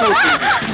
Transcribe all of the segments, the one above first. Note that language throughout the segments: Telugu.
అవుతుంది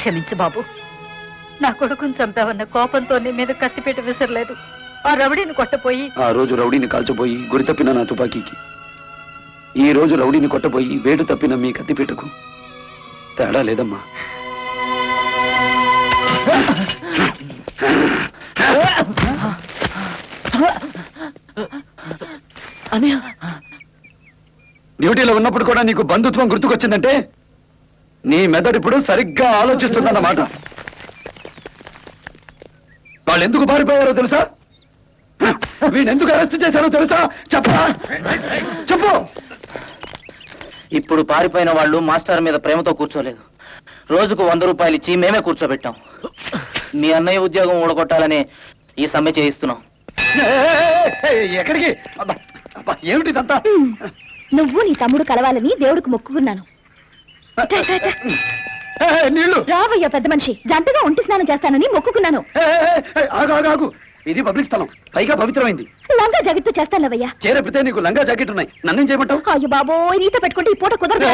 క్షమించు బాబు. నా కొడుకుని చంపావన్న కోపంతో నీ మీద కత్తిపేట విసరలేదు. ఆ రవిడిని కొట్టపోయి ఆ రోజు రౌడీని కాల్చబోయి గురి తప్పిన నా తుపాకీకి. ఈ రోజు రౌడీని కొట్టబోయి వేడు తప్పిన మీ కత్తిపీటకు తేడా లేదమ్మా. డ్యూటీలో ఉన్నప్పుడు కూడా నీకు బంధుత్వం గుర్తుకొచ్చిందంటే నీ మెదడు ఇప్పుడు సరిగ్గా ఆలోచిస్తుందన్నమాట. వాళ్ళు ఎందుకు పారిపోయారో తెలుసా? వీణెందుకు ఎందుకు అరెస్ట్ చేశారో తెలుసా? చెప్పరా? చెప్పు! ఇప్పుడు పారిపోయిన వాళ్ళు మాస్టర్ మీద ప్రేమతో కూర్చోలేదు. రోజుకు వంద రూపాయలు ఇచ్చి మేమే కూర్చోబెట్టాం. మీ అన్నయ్య ఉద్యోగం ఊడగొట్టాలని ఈ సమ్మె చేయిస్తున్నాం. ఎక్కడికి? అబ్బా, అబ్బా, ఏమిటి ఇదంతా నువ్వు నీ తమ్ముడు కలవాలని దేవుడికి మొక్కుకున్నాను. నీళ్ళు రావయ్యా పెద్ద మనిషి. జంటగా ఒంటి స్నానం చేస్తానని మొక్కుకున్నాను. ఆగు ఆగు ఆగు. ఇది పబ్లిక్ స్థలం. పైగా పవిత్రమైంది. లంగా జగత్తు చేస్తానవయ్యా చేరపితే నీకు లంగా జాకెట్ ఉన్నాయి. నన్నేం చేయమంటావు? అయ్యో బాబోయ్ నీతో పెట్టుకుంటే ఈ పూట కుదరదు.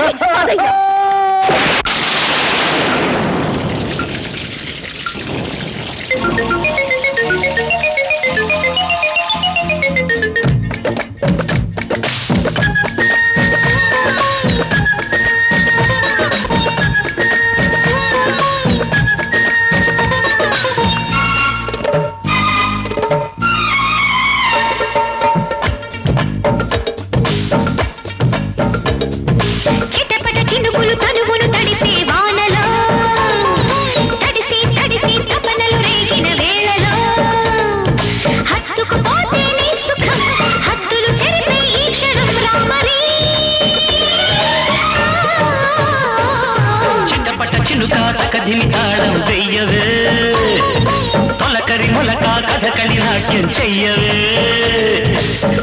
చెయ్యవే.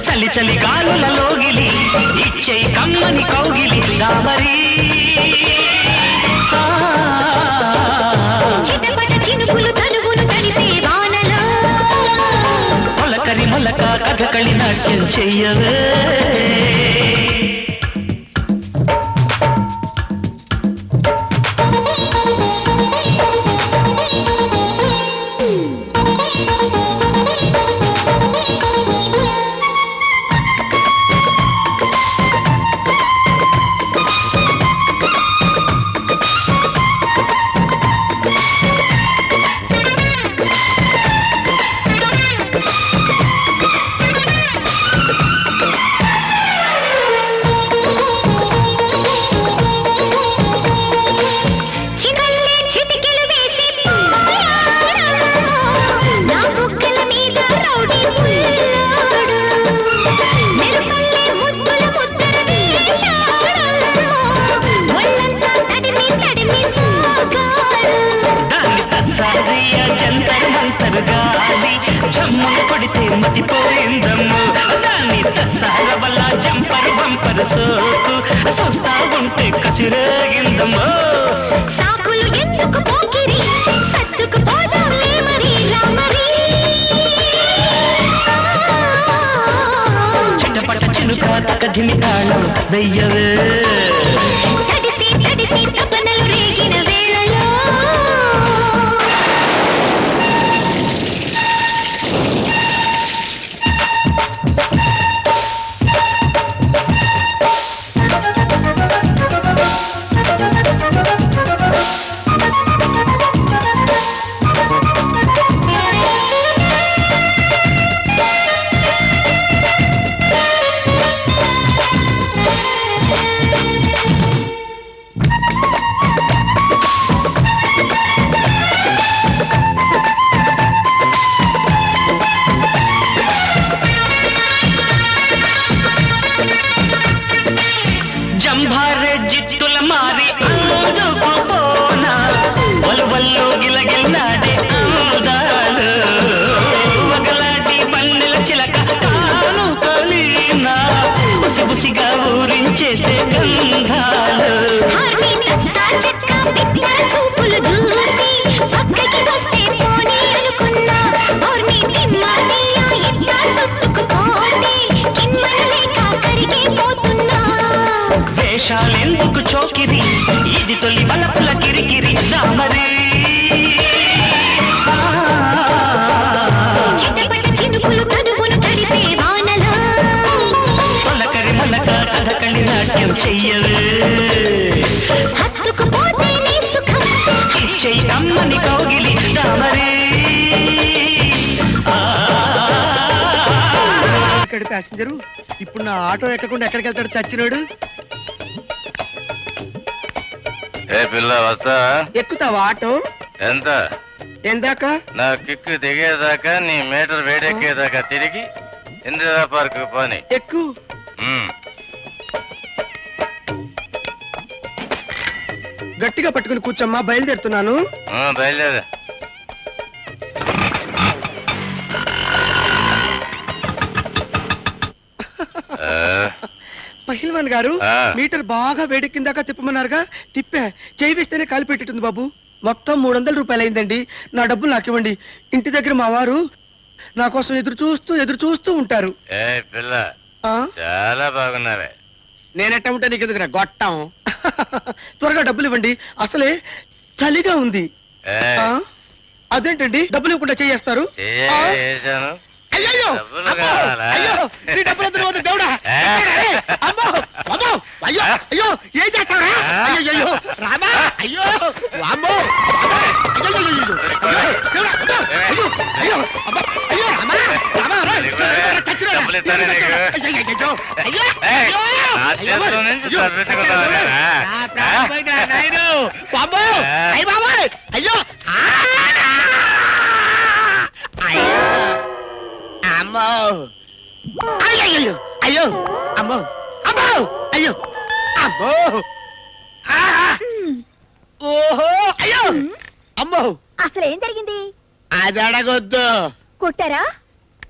చలి చలి గాలుల లోగిలి ఇచ్చే కమ్మని కౌగిలి దామరి. మొలక కథకళి నాట్యం చెయ్యవే. సోకు చూస్తా ఉంటే కసిరేగిందమ్మో చెయ్యవే. సుఖం. కమ్మని కౌగిలి దామరి ఇక్కడ ప్యాసింజరు ఇప్పుడు నా ఆటో ఎక్కకుండా ఎక్కడికి వెళ్తాడు చచ్చినాడు? ఏ పిల్ల వస్తా? ఎక్కుతావా ఆటో? ఎంత? ఎందాక? నా కిక్కు దిగేదాకా నీ మీటర్ వేడెక్కేదాకా తిరిగి ఇందిరా పార్క్ పోని. ఎక్కు. గట్టిగా పట్టుకుని కూర్చోమ్మా బయలుదేరుతున్నాను. బయలుదేరు. పహిల్వాన్ గారు. మీటర్ బాగా వేడెక్కిందాకా తిప్పమన్నారుగా తిప్పా చేయి వేస్తేనే కాలు పెట్టింది బాబు. మొత్తం మూడు వందల రూపాయలు అయిందండి నా డబ్బులు నాకు ఇవ్వండి. ఇంటి దగ్గర మా వారు నా కోసం ఎదురు చూస్తూ ఎదురు చూస్తూ ఉంటారు. చాలా బాగున్నావే నేనెట్ట ఉంటా నీకు ఎదుగురా గొట్టం త్వరగా డబ్బులు ఇవ్వండి అసలే చలిగా ఉంది ఏ, ఆ? అదేంటండి డబ్బులు ఇవ్వకుండా చేస్తారు ఏ, ఆ? వేశాను అయ్యయ్యో! డబ్బులు అమ్మో! కావాలా? అయ్యో! నీ డబ్బులు వద్దు, వద్దు, దేవుడా! ఏ? అమ్మో! అమ్మో! అయ్యో! అయ్యో! ఏం చేస్తావురా? అయ్యయ్యయ్యో! రామా! అయ్యో! వామ్మో! అమ్మో! అయ్యయ్యయ్యో! అయ్యో! డబ్బులు ఇస్తానే నీకు. నా చేతిలో నుంచి అయ్యో! అమ్మో. అయ్యో అయ్యో అమ్మో అమ్మో అయ్యో అమ్మో! ఓహో అయ్యో అమ్మో. అసలు ఏం జరిగింది? అది అడగొద్దు. కొట్టారా?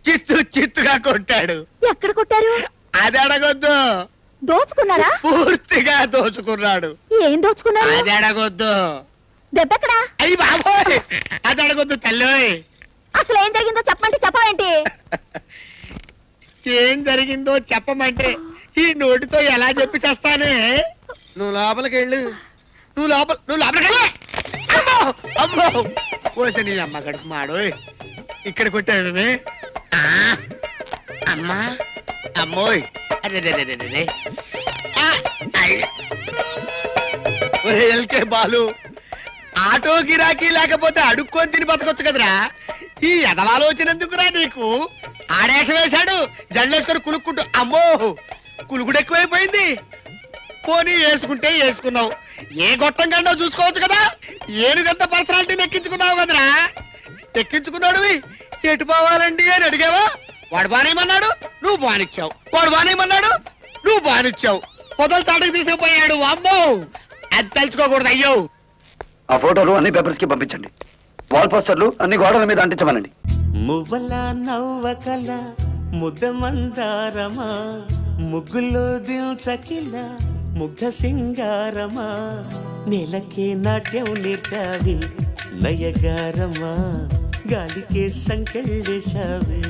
చిత్తు చిత్తుగా కొట్టాడు. ఎక్కడ కొట్టారు? అది అడగొద్దు. దోచుకున్నారా? పూర్తిగా దోచుకున్నాడు. ఏం దోచుకున్నారు? అది అడగొద్దు. దెబ్బెక్కడా? అయ్యి బాబోయ్! అది అడగొద్దు తల్లి అసలు ఏం జరిగిందో చెప్పమంటే చెప్పవేంటి? ఏం జరిగిందో చెప్పమంటే ఈ నోటితో ఎలా చెప్పి చేస్తానే? నువ్వు లోపలికి వెళ్ళు నువ్వు లోపల నువ్వు లోపలికి వెళ్ళు అమ్మో! అమ్మో! పోసే నీ అమ్మ కడుపు మాడు ఇక్కడ కొట్టాడనే ఆ, అమ్మా? అమ్మోయ్. అరే ఎల్కే బాలు. ఆటో గిరాకీ లేకపోతే అడుక్కొని తిని బతకొచ్చు కదరా? ఈ ఎదలాలోచనందుకురా నీకు? ఆడేషం వేశాడు జల్లేసుకొని కులుక్కుంటూ. అమ్మో కులుకుడు ఎక్కువైపోయింది. పోనీ వేసుకుంటే వేసుకున్నావు. ఏ గొట్టం కండో చూసుకోవచ్చు కదా? ఏనుగంత పర్సనాలిటీని ఎక్కించుకున్నావు కదరా? ఎక్కించుకున్నాడువి ఎటు పోవాలండి అని అడిగావా? వాడు బానేమన్నాడు? నువ్వు బానిచ్చావు. వాడు బానేమన్నాడు? నువ్వు బానిచ్చావు. పొదలు తాటకు తీసుకుపోయాడు. అమ్మో అది తెలుసుకోకూడదు అయ్యో! ఆ ఫోటోలు అన్ని పేపర్స్కి పంపించండి. వాల్ పోస్టర్లు అన్ని గోడల మీద అంటించమనండి. మువ్వల నవ్వకల ముద్ద మందారమా ముగ్గులో దిల్చకిల ముగ్ధ సింగారమా? నెలకే నాట్యం నేర్పావి నయగారమా? గాలికే సంకెళ్ళేశావే.